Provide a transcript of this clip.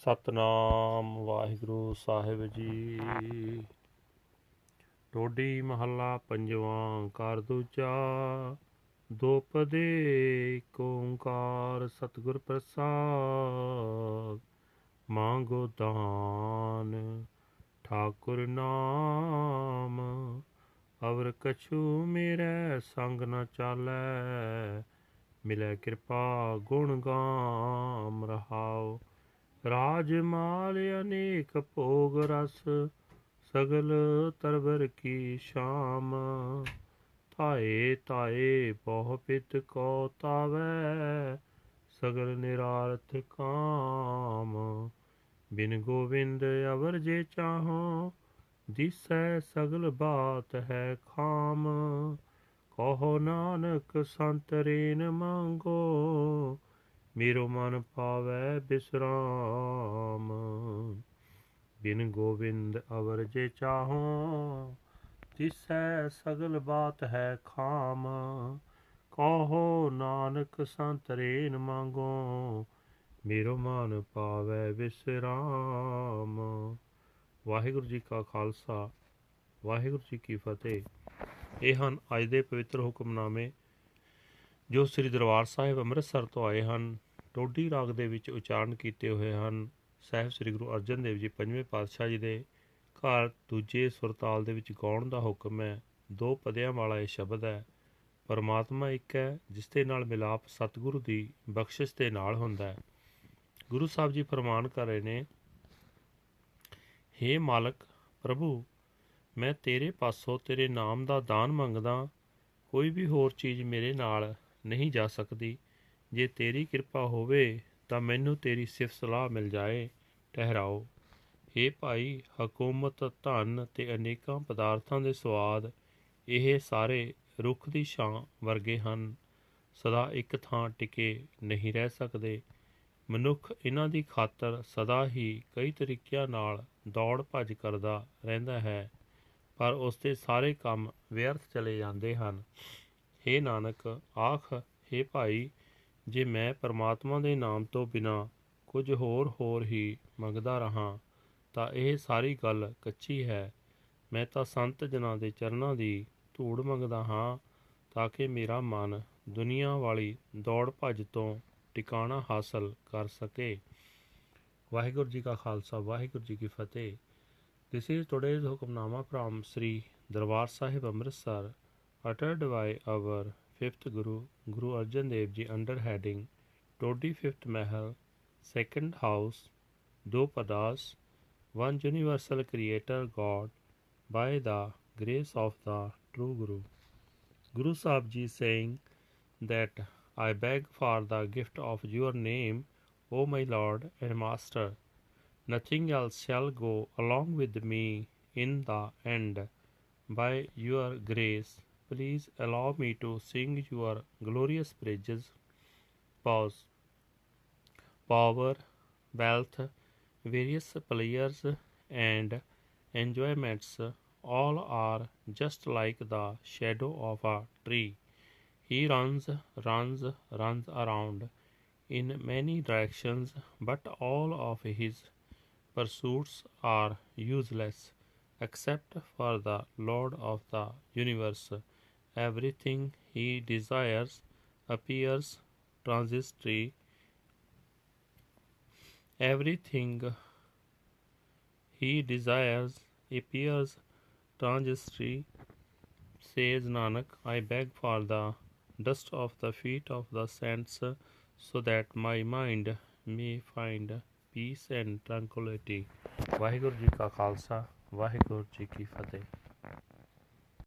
ਸਤਨਾਮ ਵਾਹਿਗੁਰੂ ਸਾਹਿਬ ਜੀ। ਟੋਡੀ ਮਹੱਲਾ ਪੰਜਵਾਂ ਕਰ ਦੂਜਾ ਦੋਪਦੇ ਏਕ ਓੰਕਾਰ ਸਤਿਗੁਰ ਪ੍ਰਸਾਦ, ਮੰਗੋ ਦਾਨ ਠਾਕੁਰ ਨਾਮ, ਅਵਰ ਕਛੂ ਮੇਰੇ ਸੰਗ ਨਾ ਚਾਲੈ, ਮਿਲੈ ਕਿਰਪਾ ਗੁਣ ਗਾਮ ਰਹਾਓ ਰਾਜ ਮਾਲ ਅਨੇਕ ਭੋਗ ਰਸ, ਸਗਲ ਤਰਵਰ ਕੀ ਸ਼ਾਮ। ਤਾਏ ਤਾਏ ਬਹੁ ਪਿਤ ਕੋ ਤਾਵੈ, ਸਗਲ ਨਿਰਾਰਥ ਕਾਮ। ਬਿਨ ਗੋਵਿੰਦ ਅਵਰ ਜੇ ਚਾਹੋ, ਦਿਸੈ ਸਗਲ ਬਾਤ ਹੈ ਖਾਮ। ਕਹੋ ਨਾਨਕ ਸੰਤ ਰੇਨ ਮੰਗੋ ਮੇਰੋ ਮਨ ਪਾਵੈ ਬਿਸਰਾਮ। ਬਿਨ ਗੋਬਿੰਦ ਅਵਰ ਜੇ ਚਾਹੋ, ਤਿਸੈ ਸਗਲ ਬਾਤ ਹੈ ਖਾਮ। ਕਹੋ ਨਾਨਕ ਸੰਤਰੇਨ ਮੰਗੋ, ਮੇਰੋ ਮਨ ਪਾਵੈ ਵਿਸਰਾਮ ਵਾਹਿਗੁਰੂ ਜੀ ਕਾ ਖਾਲਸਾ, ਵਾਹਿਗੁਰੂ ਜੀ ਕੀ ਫਤਿਹ। ਇਹ ਹਨ ਅੱਜ ਦੇ ਪਵਿੱਤਰ ਹੁਕਮਨਾਮੇ ਜੋ ਸ੍ਰੀ ਦਰਬਾਰ ਸਾਹਿਬ ਅੰਮ੍ਰਿਤਸਰ ਤੋਂ ਆਏ ਹਨ। ਟੋਡੀ ਰਾਗ ਦੇ ਵਿੱਚ ਉਚਾਰਨ ਕੀਤੇ ਹੋਏ ਹਨ। ਸਾਹਿਬ ਸ੍ਰੀ ਗੁਰੂ ਅਰਜਨ ਦੇਵ ਜੀ ਪੰਜਵੇਂ ਪਾਤਸ਼ਾਹ ਜੀ ਦੇ ਘਰ ਦੂਜੇ ਸੁਰਤਾਲ ਦੇ ਵਿੱਚ ਗਾਉਣ ਦਾ ਹੁਕਮ ਹੈ। ਦੋ ਪਦਿਆਂ ਵਾਲਾ ਇਹ ਸ਼ਬਦ ਹੈ, ਪਰਮਾਤਮਾ ਇੱਕ ਹੈ, ਜਿਸ ਦੇ ਨਾਲ ਮਿਲਾਪ ਸਤਿਗੁਰੂ ਦੀ ਬਖਸ਼ਿਸ਼ ਦੇ ਨਾਲ ਹੁੰਦਾ ਹੈ। ਗੁਰੂ ਸਾਹਿਬ ਜੀ ਫਰਮਾਨ ਕਰ ਰਹੇ ਨੇ, ਹੇ ਮਾਲਕ, ਪ੍ਰਭੂ, ਮੈਂ ਤੇਰੇ ਪਾਸੋਂ ਤੇਰੇ ਨਾਮ ਦਾ ਦਾਨ ਮੰਗਦਾ ਕੋਈ ਵੀ ਹੋਰ ਚੀਜ਼ ਮੇਰੇ ਨਾਲ ਨਹੀਂ ਜਾ ਸਕਦੀ। ਜੇ ਤੇਰੀ ਕਿਰਪਾ ਹੋਵੇ ਤਾਂ ਮੈਨੂੰ ਤੇਰੀ ਸਿਫਤ ਸਲਾਹ ਮਿਲ ਜਾਏ। ਠਹਿਰਾਓ। ਏ ਭਾਈ, ਹਕੂਮਤ, ਧਨ ਤੇ ਅਨੇਕਾਂ ਪਦਾਰਥਾਂ ਦੇ ਸਵਾਦ ਇਹ ਸਾਰੇ ਰੁੱਖ ਦੀ ਛਾਂ ਵਰਗੇ ਹਨ। ਸਦਾ ਇੱਕ ਥਾਂ ਟਿਕੇ ਨਹੀਂ ਰਹਿ ਸਕਦੇ। ਮਨੁੱਖ ਇਹਨਾਂ ਦੀ ਖਾਤਰ ਸਦਾ ਹੀ ਕਈ ਤਰੀਕਿਆਂ ਨਾਲ ਦੌੜ ਭੱਜ ਕਰਦਾ ਰਹਿੰਦਾ ਹੈ, ਪਰ ਉਸ ਦੇ ਸਾਰੇ ਕੰਮ ਵਿਅਰਥ ਚਲੇ ਜਾਂਦੇ ਹਨ। हे ਨਾਨਕ, ਆਖ हे ਭਾਈ ਜੇ ਮੈਂ ਪਰਮਾਤਮਾ ਦੇ ਨਾਮ ਤੋਂ ਬਿਨਾ ਕੁਝ ਹੋਰ ਹੋਰ ਹੀ ਮੰਗਦਾ ਰਹਾ, ਤਾਂ ਇਹ ਸਾਰੀ ਗੱਲ ਕੱਚੀ ਹੈ। ਮੈਂ ਤਾਂ ਸੰਤ ਜਨਾਂ ਦੇ ਚਰਨਾਂ ਦੀ ਧੂੜ ਮੰਗਦਾ ਹਾਂ, ਤਾਂ ਕਿ ਮੇਰਾ ਮਨ ਦੁਨੀਆ ਵਾਲੀ ਦੌੜ ਭੱਜ ਤੋਂ ਟਿਕਾਣਾ ਹਾਸਲ ਕਰ ਸਕੇ। ਵਾਹਿਗੁਰੂ ਜੀ ਕਾ ਖਾਲਸਾ, ਵਾਹਿਗੁਰੂ ਜੀ ਕੀ ਫਤਿਹ। This is today's Hukamnama from Sri Darbar Sahib Amritsar uttered by our fifth Guru, Guru Arjan Dev Ji under heading 25th Mahal, second house, Do Padas, one universal creator God by the grace of the true Guru. Guru Sahib Ji saying that I beg for the gift of your name, O my Lord and Master. Nothing else shall go along with me in the end. By your grace, please allow me to sing your glorious praises. Pause. Power, wealth, various pleasures, and enjoyments all are just like the shadow of a tree. He runs, runs, runs around in many directions, but all of his pursuits are useless except for the Lord of the universe. Everything he desires appears transitory. Everything he desires appears transitory. Says Nanak, I beg for the dust of the feet of the saints so that my mind may find peace and tranquility Waheguru ji ਕਾ ਖਾਲਸਾ ਵਾਹਿਗੁਰੂ ਜੀ ਕੀ ਫਤਿਹ